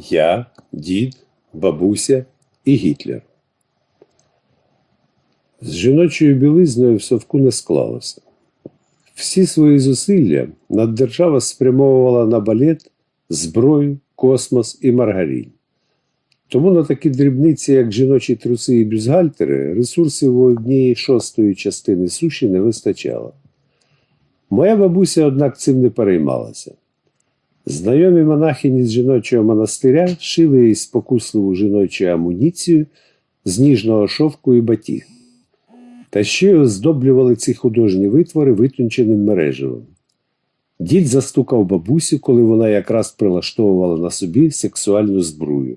Я, дід, бабуся і Гітлер. З жіночою білизною в совку не склалося. Всі свої зусилля наддержава спрямовувала на балет, зброю, космос і маргарин. Тому на такі дрібниці, як жіночі труси і бюстгальтери, ресурсів у однієї шостої частини суші не вистачало. Моя бабуся, однак, цим не переймалася. Знайомі монахині з жіночого монастиря шили їй спокусливу жіночу амуніцію з ніжного шовку і батіг. Та ще й оздоблювали ці художні витвори витонченим мережевим. Дід застукав бабусю, коли вона якраз прилаштовувала на собі сексуальну збрую.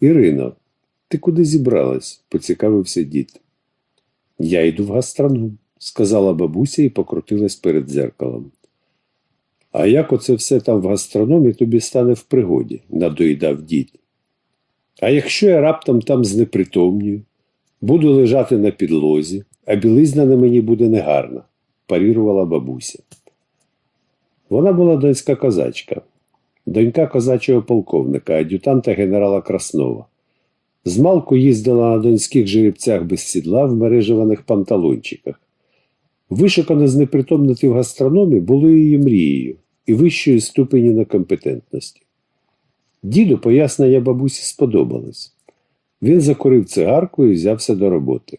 Ірино, ти куди зібралась? поцікавився дід. Я йду в гастроном, сказала бабуся і покрутилась перед дзеркалом. А як оце все там в гастрономі тобі стане в пригоді, надоїдав дід. А якщо я раптом там знепритомнюю, буду лежати на підлозі, а білизна на мені буде негарна, парірувала бабуся. Вона була донська козачка, донька козачого полковника, ад'ютанта генерала Краснова. Змалку їздила на донських жеребцях без сідла в мережеваних панталончиках. Вишукано знепритомнити в гастрономі було її мрією і вищою ступеню некомпетентності. Діду пояснення бабусі сподобалось. Він закурив цигарку і взявся до роботи.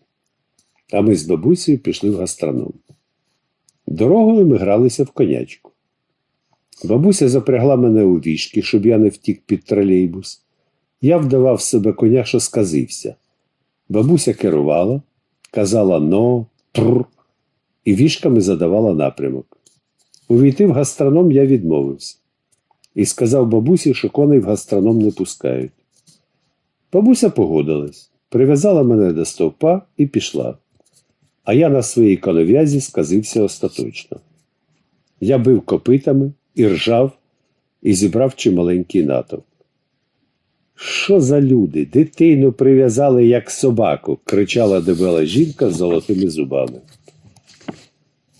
А ми з бабусею пішли в гастроном. Дорогою ми гралися в конячку. Бабуся запрягла мене у вішки, щоб я не втік під тролейбус. Я вдавав себе коня, що сказився. Бабуся керувала, казала но, тр, і вішками задавала напрямок. Увійти в гастроном я відмовився і сказав бабусі, що коней в гастроном не пускають. Бабуся погодилась, прив'язала мене до стовпа і пішла. А я на своїй конов'язі сказився остаточно. Я бив копитами і ржав, і зібрав чималенький натовп. Що за люди? Дитину прив'язали, як собаку, кричала дебела жінка з золотими зубами.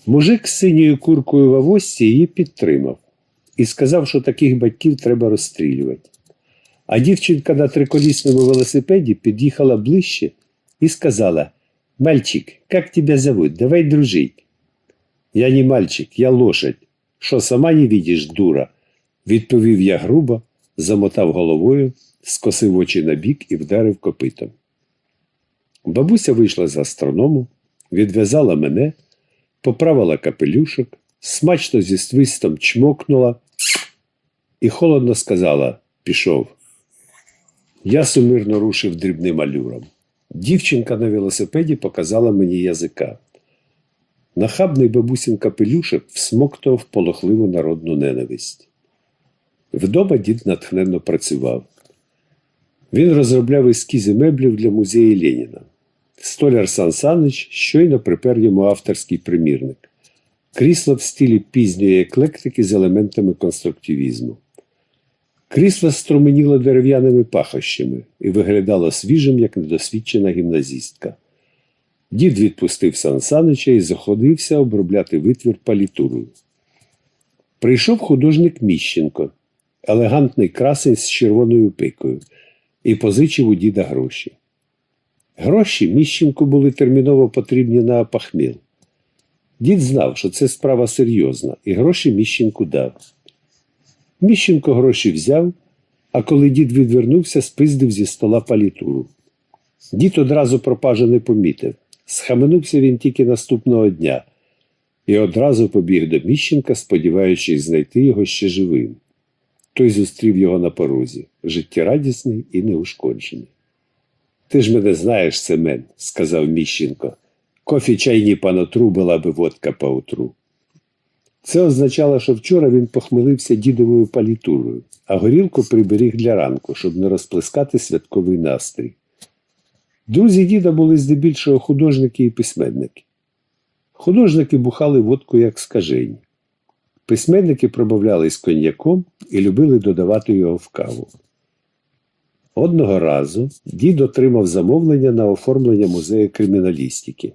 Мужик з синьою куркою в авосці її підтримав і сказав, що таких батьків треба розстрілювати. А дівчинка на триколісному велосипеді під'їхала ближче і сказала: Мальчик, як тебе зовут? Давай дружить. Я не мальчик, я лошадь. Що сама не видиш, дура? відповів я грубо, замотав головою, скосив очі на бік і вдарив копитом. Бабуся вийшла з гастроному, відв'язала мене, поправила капелюшок, смачно зі свистом чмокнула і холодно сказала пішов. Я сумирно рушив дрібним алюром. Дівчинка на велосипеді показала мені язика. Нахабний бабусін капелюшок всмоктував полохливу народну ненависть. Вдома дід натхненно працював. Він розробляв ескізи меблів для музею Леніна. Столяр Сан Санич щойно припер йому авторський примірник. Крісло в стилі пізньої еклектики з елементами конструктивізму. Крісло струменіло дерев'яними пахощами і виглядало свіжим, як недосвідчена гімназістка. Дід відпустив Сан Санича і заходився обробляти витвір палітурою. Прийшов художник Міщенко, елегантний красень з червоною пикою, і позичив у діда гроші. Гроші Міщенку були терміново потрібні на пахміл. Дід знав, що це справа серйозна, і гроші Міщенку дав. Міщенко гроші взяв, а коли дід відвернувся, спиздив зі стола палітуру. Дід одразу пропажа не помітив. Схаменувся він тільки наступного дня і одразу побіг до Міщенка, сподіваючись знайти його ще живим. Той зустрів його на порозі, життєрадісний і неушкоджений. Ти ж мене знаєш, Семен, сказав Міщенко. Кофі чайні панотру була би водка поутру. Це означало, що вчора він похмелився дідовою палітурою, а горілку приберіг для ранку, щоб не розплескати святковий настрій. Друзі діда були здебільшого художники і письменники. Художники бухали водку як скажені. Письменники пробавлялись коньяком і любили додавати його в каву. Одного разу дід отримав замовлення на оформлення музею криміналістики.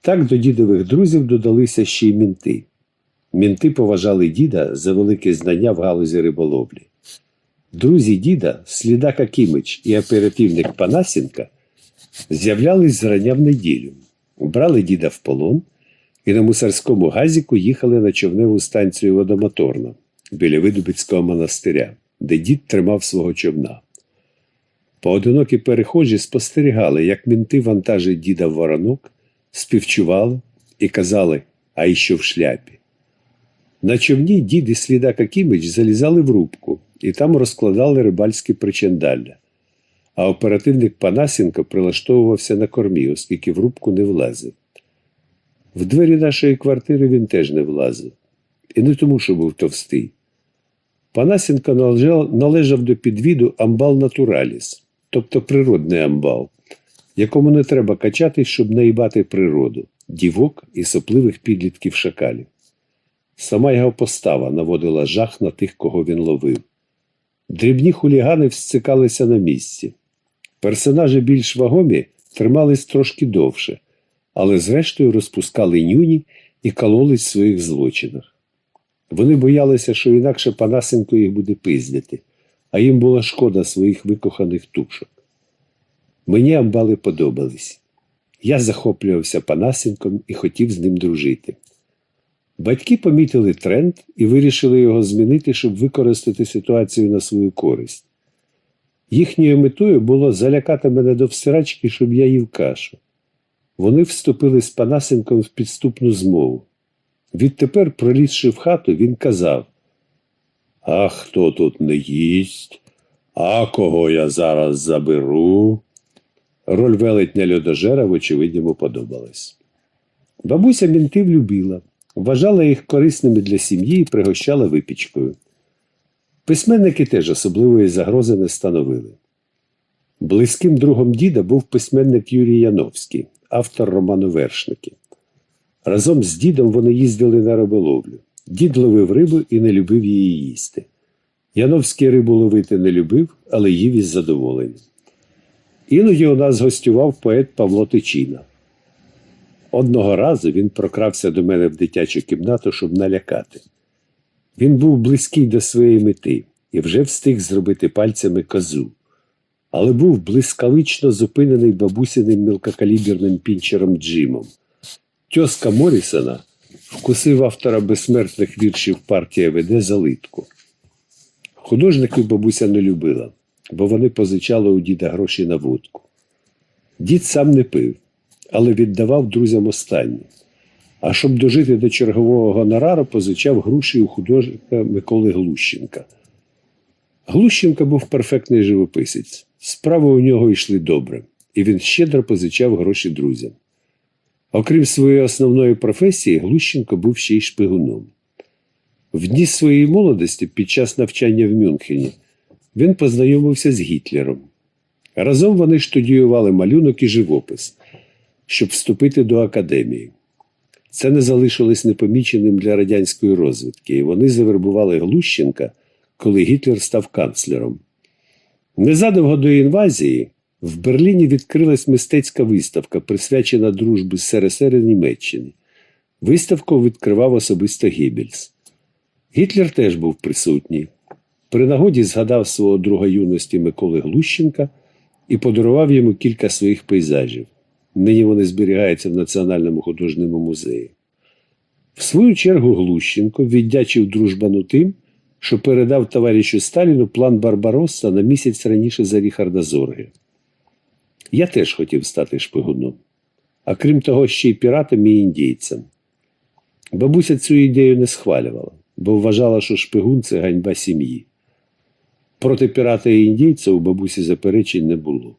Так до дідових друзів додалися ще й мінти. Мінти поважали діда за велике знання в галузі риболовлі. Друзі діда, слідака Кімич і оперативник Панасенка з'являлись зрання в неділю, брали діда в полон і на мусорському газіку їхали на човневу станцію водомоторна біля Видубицького монастиря, де дід тримав свого човна. Поодинокі перехожі спостерігали, як мінти вантажать діда воронок, співчували і казали, а і що в шляпі. На човні дід і слідака Кімич залізали в рубку і там розкладали рибальські причандалля. А оперативник Панасенко прилаштовувався на кормі, оскільки в рубку не влазив. В двері нашої квартири він теж не влазив. І не тому, що був товстий. Панасенко належав до підвіду амбал натураліс, тобто природний амбал, якому не треба качатись, щоб наїбати природу, дівок і сопливих підлітків шакалів. Сама його постава наводила жах на тих, кого він ловив. Дрібні хулігани всцикалися на місці. Персонажі більш вагомі тримались трошки довше, але зрештою розпускали нюні і кололись в своїх злочинах. Вони боялися, що інакше Панасенко їх буде пиздити, а їм була шкода своїх викоханих тушок. Мені амбали подобались. Я захоплювався Панасенком і хотів з ним дружити. Батьки помітили тренд і вирішили його змінити, щоб використати ситуацію на свою користь. Їхньою метою було залякати мене до всирачки, щоб я їв кашу. Вони вступили з Панасенком в підступну змову. Відтепер, пролізши в хату, він казав: А хто тут не їсть? А кого я зараз заберу? Роль велетня льодожера, вочевидь, йому подобалась. Бабуся мінтив любила, вважала їх корисними для сім'ї і пригощала випічкою. Письменники теж особливої загрози не становили. Близьким другом діда був письменник Юрій Яновський, автор роману Вершники. Разом з дідом вони їздили на риболовлю. Дід ловив рибу і не любив її їсти. Яновський рибу ловити не любив, але їв із задоволенням. Іноді у нас гостював поет Павло Тичина. Одного разу він прокрався до мене в дитячу кімнату, щоб налякати. Він був близький до своєї мети і вже встиг зробити пальцями козу, але був блискавично зупинений бабусиним мілкокаліберним пінчером Джимом. Тьоска Морісона вкусив автора безсмертних віршів партія веде за литку. Художників бабуся не любила, бо вони позичали у діда гроші на водку. Дід сам не пив, але віддавав друзям останні. А щоб дожити до чергового гонорару, позичав гроші у художника Миколи Глущенка. Глущенко був перфектний живописець. Справи у нього йшли добре, і він щедро позичав гроші друзям. Окрім своєї основної професії, Глущенко був ще й шпигуном. В дні своєї молодості, під час навчання в Мюнхені, він познайомився з Гітлером. Разом вони штудіювали малюнок і живопис, щоб вступити до академії. Це не залишилось непоміченим для радянської розвідки, і вони завербували Глущенка, коли Гітлер став канцлером. Незадовго до інвазії в Берліні відкрилась мистецька виставка, присвячена дружбі СРСР і Німеччини. Виставку відкривав особисто Геббельс. Гітлер теж був присутній. При нагоді згадав свого друга юності Миколи Глущенка і подарував йому кілька своїх пейзажів. Нині вони зберігаються в Національному художньому музеї. В свою чергу Глущенко віддячив дружбану тим, що передав товаришу Сталіну план Барбаросса на місяць раніше за Ріхарда Зорге. Я теж хотів стати шпигуном, а крім того, ще й піратом і індійцем. Бабуся цю ідею не схвалювала, бо вважала, що шпигун це ганьба сім'ї. Проти пірата і індійця у бабусі заперечень не було.